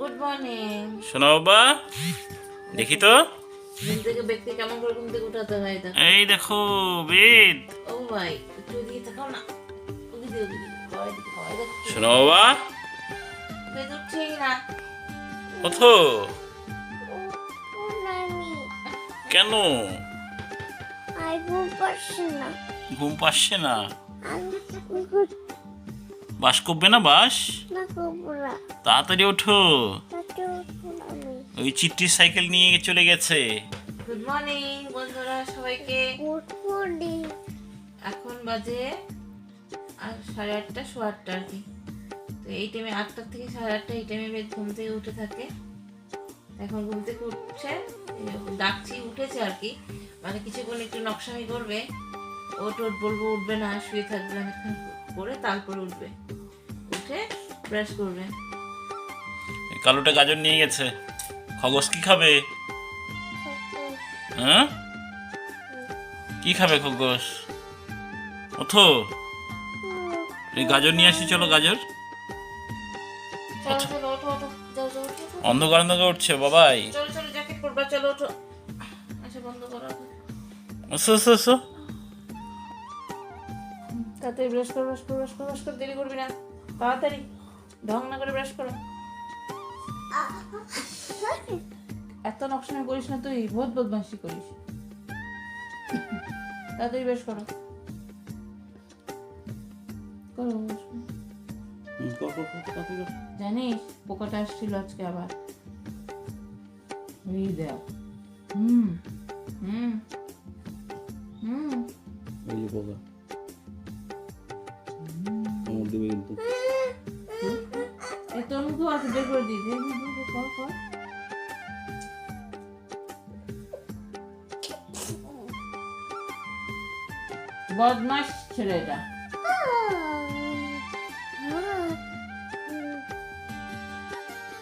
Good morning শোনো বাবা দেখি তো। ঘুম থেকে ব্যক্তি কেমন করে ঘুম থেকে উঠাতে হয় এটা এই দেখো বেদ। ও ভাই একটু দিয়ে থাকাও না। ওদিকে ওদিকে ভয় দিকে ভয় দেখো। শোনো বাবা। বেদ উঠছেই না। কেন? ঘুম পাচ্ছে না। বাস করবে না বাস? তাড়াতাড়ি ওঠো। ওই চিট্টির সাইকেল নিয়ে চলে গেছে। গুড মর্নিং বন্ধুরা সবাইকে। এখন বাজে আর সাড়ে আটটা সোয়া আটটা আর কি। তো এই টাইমে আটটার থেকে সাড়ে আটটা এই টাইমে বেদ ঘুম থেকে উঠে থাকে। এখন ঘুম থেকে উঠছে ডাকছি উঠেছে আর কি। মানে কিছুক্ষণ একটু নকশামি করবে। ওট ওট বলব উঠবে না শুয়ে থাকবে অনেকক্ষণ করে তারপরে উঠবে। ব্রাশ করবে। কালোটা গাজর নিয়ে গেছে। খগস কি খাবে? হ্যাঁ? কি খাবে খগস ওঠো। এই গাজর নিয়ে আসি চলো গাজর। অন্ধকার অন্ধকার উঠছে বাবাই। চলো চলো জ্যাকেট পরবা চলো ওঠো। আচ্ছা বন্ধ করো ওসো করো ব্রাশ করো ব্রাশ করো ব্রাশ করো দেরি করবি না। তাড়াতাড়ি ঢং না করে। ব্রাশ করো এত নকশামি করিস না তুই, বহুত বদমাশি করিস। তাড়াতাড়ি ব্রাশ করো। জানিস, পোকাটা আসছিল আজকে আবার। দেখ। হুম হুম হুম। এই পোকা। তোর মুখেও আছে বের করে দিই। কর কর বদমাস ছেলে এটা।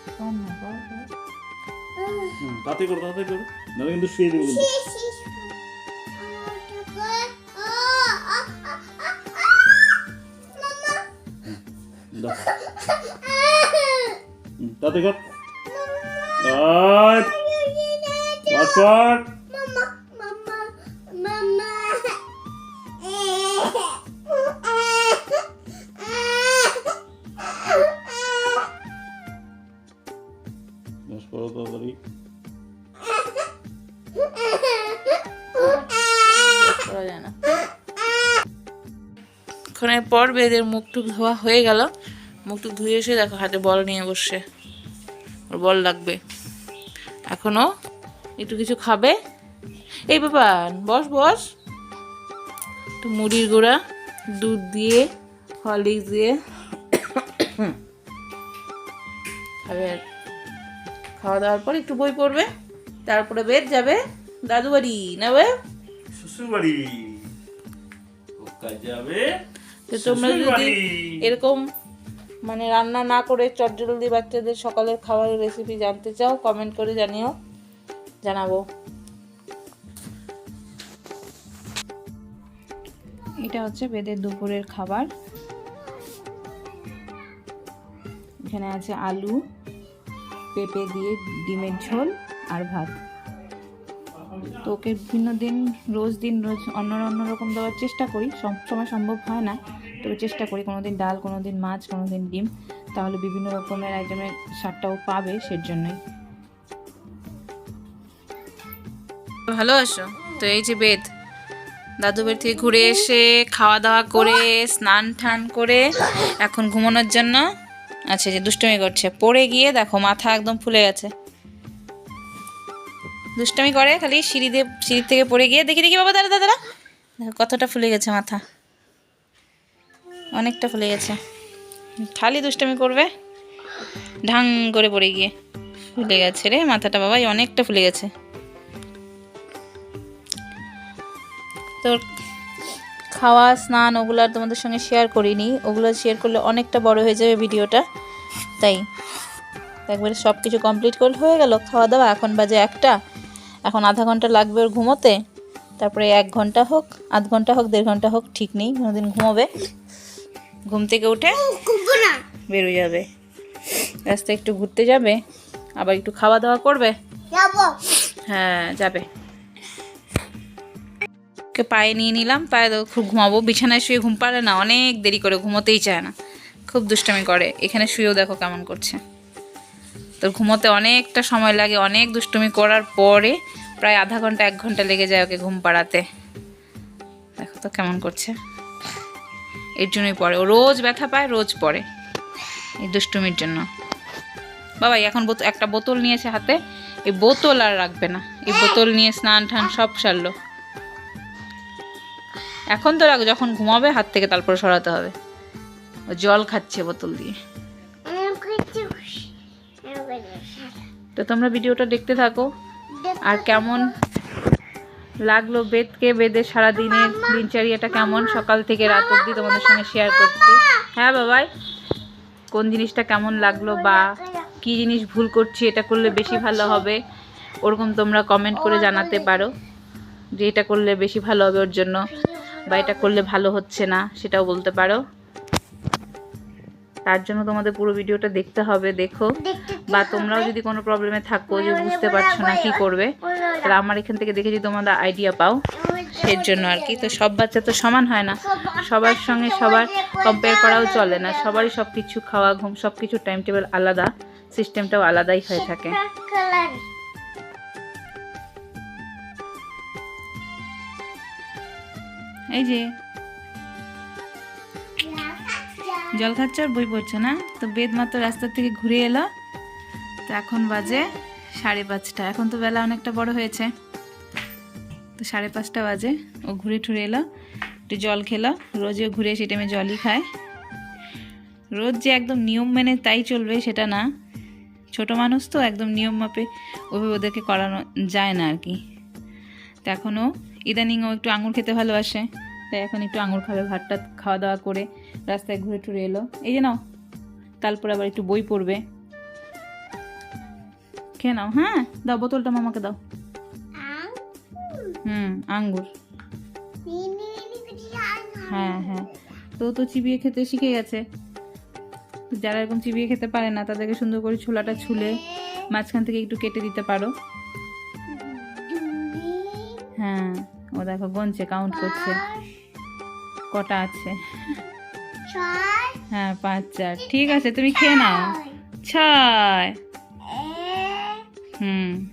কর না কর কর। তাতে করো তাতে করো। নাহলে কিন্তু শুয়ে দেবো কিন্তু। তাতে কর বাস বাস তাড়াতাড়ি। করা যায় না। ক্ষণের পর বেদের মুখ টুক ধোয়া হয়ে গেল। মুখ টুক ধুয়ে এসে দেখো হাতে বল নিয়ে বসছে। ওর বল লাগবে। এখনও একটু কিছু খাবে? এই বাবা বস বস। একটু মুড়ির গুঁড়া দুধ দিয়ে হরলিক্স দিয়ে। খাবে। খাওয়া দাওয়ার পর একটু বই পড়বে তারপরে বেদ যাবে দাদু বাড়ি না বে? শ্বশুর বাড়ি। যাবে তো তোমরা যদি এরকম মানে রান্না না করে চটজলদি বাচ্চাদের সকালের খাবারের রেসিপি জানতে চাও কমেন্ট করে জানিও, জানাব। এটা হচ্ছে বেদের দুপুরের খাবার। এখানে আছে আলু, পেঁপে দিয়ে ডিমের ঝোল আর ভাত। তো ওকে বিভিন্ন দিন, রোজ দিন, রোজ অন্য অন্য রকম দেওয়ার চেষ্টা করি, সব সময় সম্ভব হয় না। তবে চেষ্টা করি কোনো দিন ডাল কোনো দিন মাছ কোনো দিন ডিম। তাহলে বিভিন্ন রকমের আইটেমের স্বাদটাও পাবে সের জন্যই ভালো আছো? তো এই যে বেদ, দাদু বাড়ি থেকে ঘুরে এসে খাওয়া দাওয়া করে, স্নান টান করে এখন ঘুমানোর জন্য আচ্ছা যে দুষ্টমি করছে। পড়ে গিয়ে দেখো মাথা একদম ফুলে গেছে। দুষ্টমি করে খালি সিঁড়ি দিয়ে, সিঁড়ি থেকে পড়ে গিয়ে দেখি দেখি বাবা দাদা দাদা দেখো কতটা ফুলে গেছে মাথা। অনেকটা ফুলে গেছে। খালি দুষ্টমি করবে। ঢাং করে পড়ে গিয়ে ফুলে গেছে রে, মাথাটা বাবাই অনেকটা ফুলে গেছে। তোর খাওয়া, স্নান ওগুলো আর তোমাদের সঙ্গে শেয়ার করিনি। ওগুলো শেয়ার করলে অনেকটা বড় হয়ে যাবে ভিডিওটা। তাই একবারে সব কিছু কমপ্লিট করে হয়ে গেল, খাওয়া দাওয়া। এখন বাজে একটা। এখন আধা ঘণ্টা লাগবে ওর ঘুমোতে। তারপরে এক ঘণ্টা হোক, আধ ঘণ্টা হোক, দেড় ঘণ্টা হোক, ঠিক নেই। কোনোদিন ঘুমোবে। ঘুম থেকে উঠে বেরোয় যাবে। রাস্তায় একটু ঘুরতে যাবে আবার একটু খাওয়া দাওয়া করবে হ্যাঁ যাবে। ওকে পায়ে নিয়ে নিলাম পায়ে তো খুব ঘুমাবো। বিছানায় শুয়ে ঘুম পারে না অনেক দেরি করে ঘুমোতেই চায় না। খুব দুষ্টামি করে। এখানে শুয়েও দেখো কেমন করছে। তো ঘুমোতে অনেকটা সময় লাগে অনেক দুষ্টুমি করার পরে প্রায় আধা ঘণ্টা এক ঘণ্টা লেগে যায় ওকে ঘুম পাড়াতে। দেখো তো কেমন করছে। এর জন্যই পড়ে। ও রোজ ব্যথা পায়, রোজ পড়ে। এই দুষ্টুমির জন্য। বাবা এখন একটা বোতল নিয়েছে হাতে। এই বোতল আর রাখবে না। এই বোতল নিয়ে স্নান টান সব সারলো। এখন তো রাখ, যখন ঘুমাবে হাত থেকে তারপর সরাতে হবে। ও জল খাচ্ছে বোতল দিয়ে। তো তোমরা ভিডিওটা দেখতে থাকো। আর কেমন লাগল বেদকে বেদের সারা দিনের দিনচর্যাটা কেমন? সকাল থেকে রাত অবধি তোমাদের সঙ্গে শেয়ার করছি। হ্যাঁ বাবাই? কোন জিনিসটা কেমন লাগল বা কি জিনিস ভুল করছি এটা করলে বেশি ভালো হবে? ওরকম তোমরা কমেন্ট করে জানাতে পারো যে এটা করলে বেশি ভালো হবে ওর জন্য বা এটা করলে ভালো হচ্ছে না সেটাও বলতে পারো। তার জন্য তোমাদের পুরো ভিডিওটা দেখতে হবে দেখো। বা তোমরাও যদি কোনো প্রবলেমে থাকো যে বুঝতে পারছ না কি করবে তাহলে আমার এখান থেকে দেখে যদি তোমরা আইডিয়া পাও সের জন্য আর কি। তো সব বাচ্চা তো সমান হয় না। সবার সঙ্গে সবার কম্পেয়ার করাও চলে না। সবারই সব কিছু খাওয়া ঘুম সব কিছু টাইম টেবিল আলাদা। সিস্টেমটাও আলাদাই হয়ে থাকে। এই যে জল খাচ্ছে আর বই পড়ছে না। তো বেদ মাত্র রাস্তা থেকে ঘুরে এলো। তো এখন বাজে সাড়ে পাঁচটা। এখন তো বেলা অনেকটা বড় হয়েছে। তো সাড়ে পাঁচটা বাজে। ও ঘুরে ঠুরে এলো, একটু জল খেলো। রোজও ঘুরে এসে টাইমে জলই খায়। রোজ যে একদম নিয়ম মেনে তাই চলবে সেটা না। ছোট মানুষ তো একদম নিয়ম মাপে ওভাবে ওদেরকে করানো যায় না আর কি। তো এখনও ইদানিং ও একটু আঙুর খেতে ভালোবাসে। তাই এখন একটু আঙুর খাবে, ভাতটা খাওয়া দাওয়া করে রাস্তায় ঘুরে টুরে এলো। এই যে নাও তারপর আবার একটু বই পড়বে। খেয়ে নাও হ্যাঁ? দাও বোতলটা মামাকে দাও। হুম আঙ্গুর। হ্যাঁ হ্যাঁ। তো তো চিবিয়ে খেতে শিখে গেছে। যারা এরকম চিবিয়ে খেতে পারে না তাদেরকে সুন্দর করে ছোলাটা ছুলে মাঝখান থেকে একটু কেটে দিতে পারো। হ্যাঁ ও দেখো গনছে কাউন্ট করছে। কটা আছে? হ্যাঁ পাঁচ চার। ঠিক আছে তুমি খেয়ে নাও। ছয়। হুম।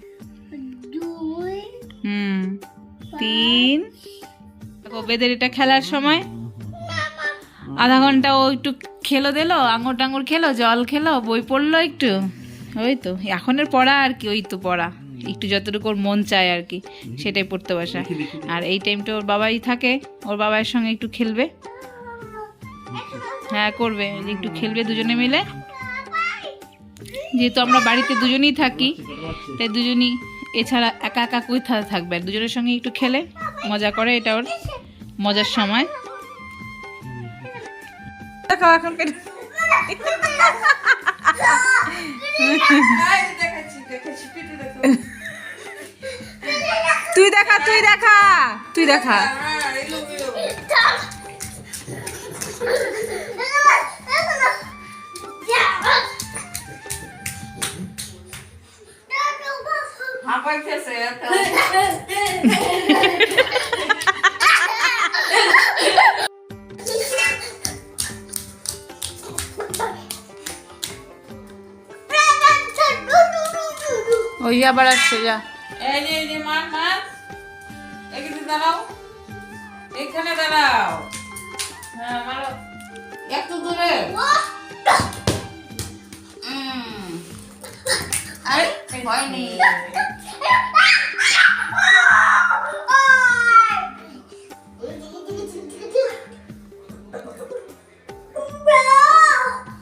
হুম। তিন। দেখো বেদের এটা খেলার সময়। আধা ঘণ্টা ও একটু খেলো দিলো আঙুর টাঙুর খেলো জল খেলো বই পড়ল একটু। ওই তো এখনের পড়া আর কি ওই তো পড়া। একটু যতটুকু ওর মন চায় আর কি সেটাই পড়তে বসা। আর এই টাইমটা ওর বাবাই থাকে ওর বাবার সঙ্গে একটু খেলবে। হ্যাঁ করবে। যে একটু খেলবে দুজনে মিলে। যেহেতু আমরা বাড়িতে দুজনেই থাকি তাই দুজনই এছাড়া একা একা কোথায় থাকবে? আর দুজনের সঙ্গে একটু খেলে মজা করে এটা ওর মজার সময়। এখন তুই দেখা তুই দেখা তুই দেখা। ওই আবার আসছে যা এই যে এই যে মার মার। এখানে দাঁড়াও। এখানে দাঁড়াও। হ্যাঁ মারো একটু দূরে উম। আরে হয়নি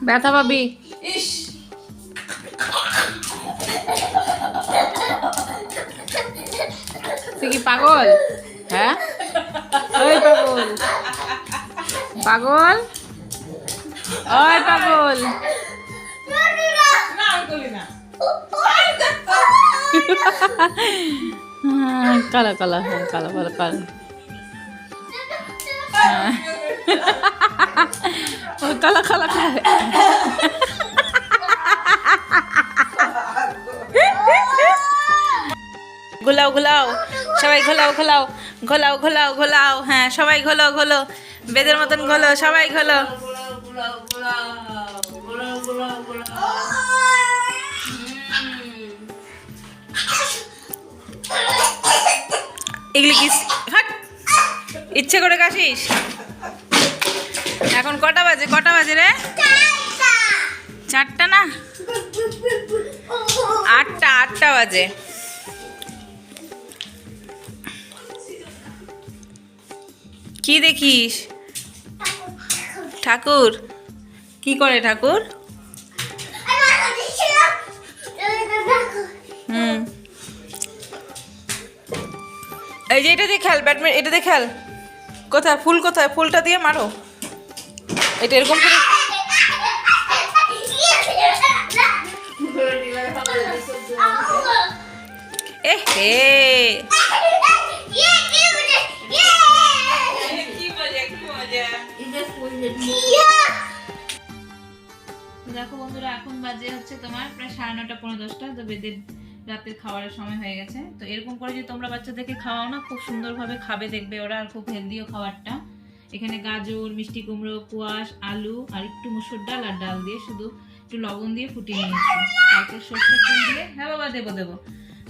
ব্যথা পাবি ইস তুই কি পাগল হ্যাঁ ওই পাগল পাগল? ওই পাগল। কালো কালো হ্যাঁ, হ্যাঁ। কালো কালো কালো। ঘোলাও ঘোলাও। সবাই ঘোলাও ঘোলাও। ঘোলাও ঘোলাও ঘোলাও। হ্যাঁ সবাই ঘোলাও, ঘোলো। বেদের মতন ঘোলো সবাই ঘোলো এগুলি কি ইচ্ছে করে কাশিস? এখন কটা বাজে কটা বাজে রে? চারটা না? আটটা আটটা বাজে। কি দেখিস? ঠাকুর? কি করে ঠাকুর? হুম। এই যে এটা দিয়ে খেল ব্যাডমিন্টন এটা দিয়ে খেল। কোথায়? ফুল কোথায়? ফুলটা দিয়ে মারো। এটা এরকম করে এ হে। দেখো বন্ধুরা, এখন বাজে হচ্ছে তোমার প্রায় সাড়ে নটা পনেরো দশটা। তো বেদের রাতের খাবারের সময় হয়ে গেছে। তো এরকম করে যদি তোমরা বাচ্চাদেরকে খাওয়াও না, খুব সুন্দরভাবে খাবে, দেখবে ওরা আর খুব হেলদিও খাবারটা। এখানে গাজর, মিষ্টি কুমড়ো, কুয়াশ, আলু আর একটু মুসুর ডাল আর ডাল দিয়ে শুধু একটু লবণ দিয়ে ফুটিয়ে নিয়েছি। তারপর সর্ষের তেল দিয়ে হ্যাঁ বাবা, দেবো দেবো।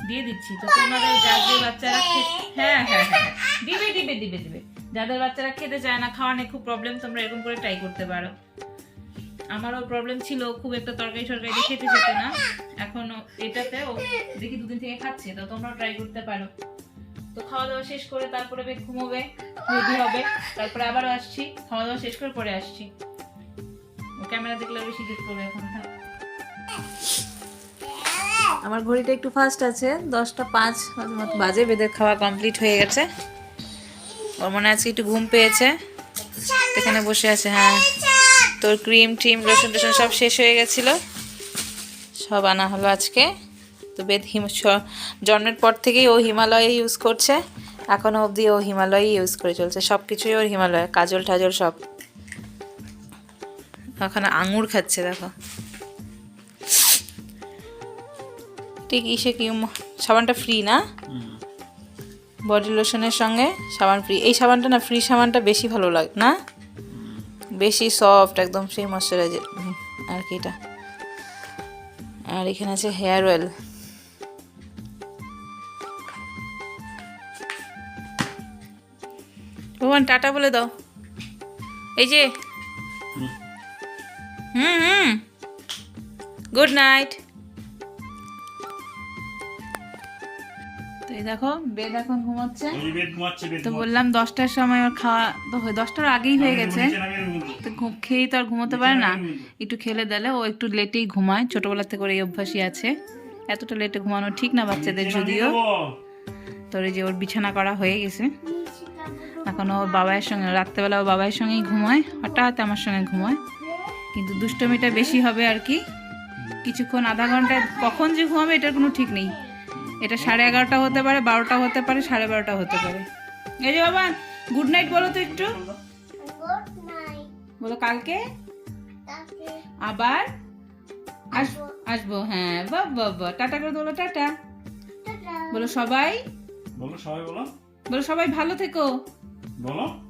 দিয়ে দিচ্ছি। তো তোমাদের যাদের বাচ্চারা হ্যাঁ হ্যাঁ হ্যাঁ হ্যাঁ। দিবে দিবে দিবে দিবে। যাদের বাচ্চারা খেতে চায় না, খাওয়া নিয়ে খুব প্রবলেম তোমরা এরকম করে ট্রাই করতে পারো। আমারও প্রবলেম ছিল, খুব একটা তরকারি সরকারি খেতে যেত না। এখন এটাতে ও দেখি দুদিন থেকে খাচ্ছে, তো তোমরাও ট্রাই করতে পারো। তো খাওয়া দাওয়া শেষ করে তারপরে বেশ ঘুমোবে রেডি হবে। তারপরে আবারও আসছি, খাওয়া দাওয়া শেষ করে পরে আসছি। ক্যামেরা দেখলে বেশি জিত করবে এখন থাক আমার ঘড়িটা একটু ফাস্ট আছে, দশটা পাঁচ বাজে, বেদের খাওয়া কমপ্লিট হয়ে গেছে। ওর মনে আছে একটু ঘুম পেয়েছে। এখানে বসে আছে হ্যাঁ। তোর ক্রিম ট্রিম লোশন টোশন সব শেষ হয়ে গেছিল। সব আনা হলো আজকে। তো বেদ হিম জন্মের পর থেকেই ও হিমালয় ইউজ করছে। এখনও অবধি ও হিমালয় ইউজ করে চলছে। সব কিছুই ওর হিমালয়। কাজল টাজল সব। ওখানে আঙুর খাচ্ছে দেখো। ঠিক ইসে কি সাবানটা ফ্রি না? বডি লোশনের সঙ্গে সাবান ফ্রি এই সাবানটা না ফ্রি সাবানটা বেশি ভালো লাগে না? বেশি সফট একদম সেই ময়শ্চারাইজার আর কি এটা? আর এখানে আছে হেয়ার অয়েল ভগবান টাটা বলে দাও। এই যে। হুম। হুম গুড নাইট এই দেখো এখন ঘুমাচ্ছে। তো বললাম দশটার সময় ওর খাওয়া তো দশটার আগেই হয়ে গেছে। তো খেয়েই তো আর ঘুমোতে পারে না। একটু খেলে দিলে ও একটু লেটেই ঘুমায়। ছোটবেলা থেকে ওর এই অভ্যাসই আছে। এতটা লেটে ঘুমানো ঠিক না বাচ্চাদের যদিও। তোর যে ওর বিছানা করা হয়ে গেছে। এখন ও বাবাইয়ের সঙ্গে রাত্রেবেলা ও বাবাইয়ের সঙ্গেই ঘুমায়। হঠাৎ আমার সঙ্গে ঘুমায়। কিন্তু দুষ্টমিটা বেশি হবে আর কি। কিছুক্ষণ আধা ঘণ্টা কখন যে ঘুমাবে এটার কোনো ঠিক নেই। এটা সাড়ে এগারোটা হতে পারে বারোটা হতে পারে সাড়ে বারোটা হতে পারে। এই যে বাবা গুড নাইট বলো তো একটু। বলো কালকে? আবার? আস- আসব হ্যাঁ বাহ টাটা করে বলো টাটা। বলো সবাই। বলো সবাই বলো। বলো সবাই ভালো থেকো। বলো।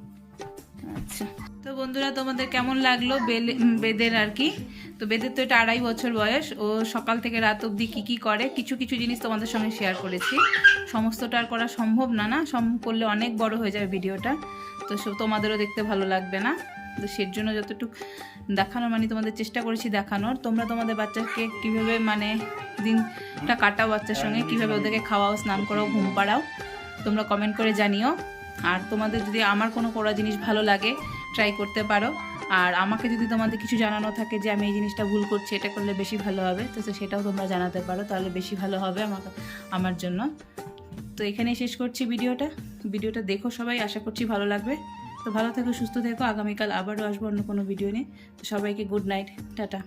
আচ্ছা। তো বন্ধুরা তোমাদের কেমন লাগল বেলে- বেদের আর কি? তো বেদের তো এটা আড়াই বছর বয়স। ও সকাল থেকে রাত অবধি কী কী করে, কিছু কিছু জিনিস তোমাদের সঙ্গে শেয়ার করেছি। সমস্তটা আর করা সম্ভব না না, সম করলে অনেক বড় হয়ে যাবে ভিডিওটা। তো তোমাদেরও দেখতে ভালো লাগবে না। তো সের জন্য যতটুকু দেখানোর মানে তোমাদের চেষ্টা করেছি দেখানোর, তোমরা তোমাদের বাচ্চাকে কীভাবে মানে দিনটা কাটাও বাচ্চার সঙ্গে, কীভাবে ওদেরকে খাওয়াও, স্নান করাও, ঘুম পাড়াও, তোমরা কমেন্ট করে জানিও। আর তোমাদের যদি আমার কোনো করা জিনিস ভালো লাগে ট্রাই করতে পারো। আর আমাকে যদি তোমাদের কিছু জানানো থাকে যে আমি এই জিনিসটা ভুল করছি, এটা করলে বেশি ভালো হবে, তো সেটাও তোমরা জানাতে পারো, তাহলে বেশি ভালো হবে আমাকে আমার জন্য। তো এখানে শেষ করছি ভিডিওটা। ভিডিওটা দেখো সবাই, আশা করছি ভালো লাগবে। তো ভালো থেকো, সুস্থ থেকো, আগামীকাল আবারও আসব অন্য কোনো ভিডিও নিয়ে। তো সবাইকে গুড নাইট টাটা।